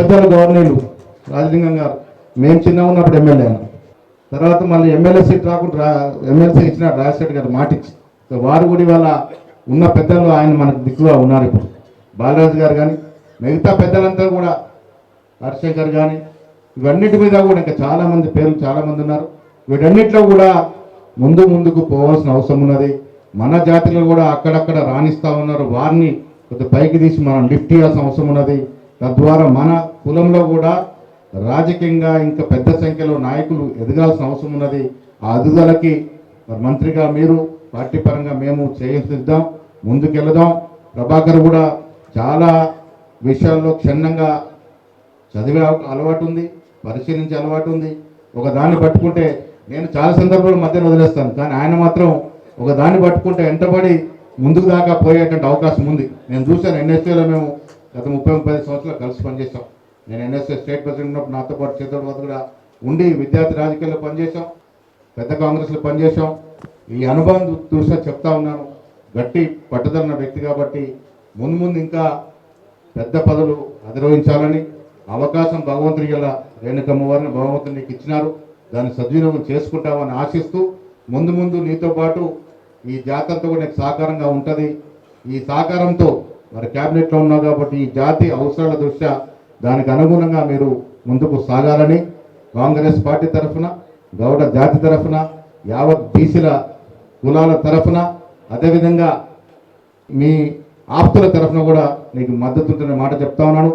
పెద్దలు గవర్నీలు రాజలింగం గారు మేము చిన్న ఉన్నప్పుడు ఎమ్మెల్యే తర్వాత మళ్ళీ ఎమ్మెల్యే సీట్ రాకుండా ఎమ్మెల్సీ ఇచ్చిన రాజశేఖర్ గారు మాటిచ్చి వారు కూడా ఇవాళ ఉన్న పెద్దలు ఆయన మనకు దిక్కుగా ఉన్నారు ఇప్పుడు. బాలరాజు గారు కానీ మిగతా పెద్దలంతా కూడా రాజశేఖర్ కానీ ఇవన్నిటి మీద కూడా ఇంకా చాలామంది పేర్లు చాలామంది ఉన్నారు. వీటన్నిటిలో కూడా ముందు ముందుకు పోవాల్సిన అవసరం ఉన్నది. మన జాతిలో కూడా అక్కడక్కడ రాణిస్తూ ఉన్నారు. వారిని కొద్ది పైకి తీసి మనం లిఫ్ట్ చేయాల్సిన అవసరం ఉన్నది. తద్వారా మన కులంలో కూడా రాజకీయంగా ఇంకా పెద్ద సంఖ్యలో నాయకులు ఎదగాల్సిన అవసరం ఉన్నది. ఆ అదుదలకి మరి మంత్రిగా మీరు పార్టీ పరంగా మేము చేయిద్దాం ముందుకెళ్దాం. ప్రభాకర్ కూడా చాలా విషయాల్లో క్షుణ్ణంగా చదివే అలవాటు ఉంది పరిశీలించే అలవాటు ఉంది. ఒక దాన్ని పట్టుకుంటే నేను చాలా సందర్భాలు మధ్యన వదిలేస్తాను కానీ ఆయన మాత్రం ఒక దాన్ని పట్టుకుంటే వెంటబడి ముందుకు దాకా పోయేటువంటి అవకాశం ఉంది. నేను చూశాను ఎన్ఎస్ఏలో మేము గత ముప్పై ముప్పై సంవత్సరాలు కలిసి పనిచేసాం నేను ఎన్ఎస్ఏ స్టేట్ ప్రెసిడెంట్ ఉన్నప్పుడు నాతో పాటు చేతుడు వద్ద కూడా ఉండి విద్యార్థి రాజకీయాల్లో పనిచేసాం పెద్ద కాంగ్రెస్లో పనిచేసాం ఈ అనుభవం చూసా చెప్తా ఉన్నాను. గట్టి పట్టుదలన్న వ్యక్తి కాబట్టి ముందు ముందు ఇంకా పెద్ద పదవులు అధిరోహించాలని అవకాశం భగవంతుని గల రేణుకమ్మ వారిని భగవంతుని నీకు ఇచ్చినారు. దాన్ని సద్వినియోగం చేసుకుంటామని ఆశిస్తూ ముందు ముందు నీతో పాటు ఈ జాతరతో కూడా నీకు సహకారంగా ఉంటుంది. ఈ సహకారంతో మరి క్యాబినెట్లో ఉన్నావు కాబట్టి ఈ జాతి అవసరాల దృష్ట్యా దానికి అనుగుణంగా మీరు ముందుకు సాగాలని కాంగ్రెస్ పార్టీ తరఫున గౌడ జాతి తరఫున యావత్ బీసీల కులాల తరఫున అదేవిధంగా మీ ఆప్తుల తరఫున కూడా నీకు మద్దతు ఉంటున్న మాట చెప్తా ఉన్నాను.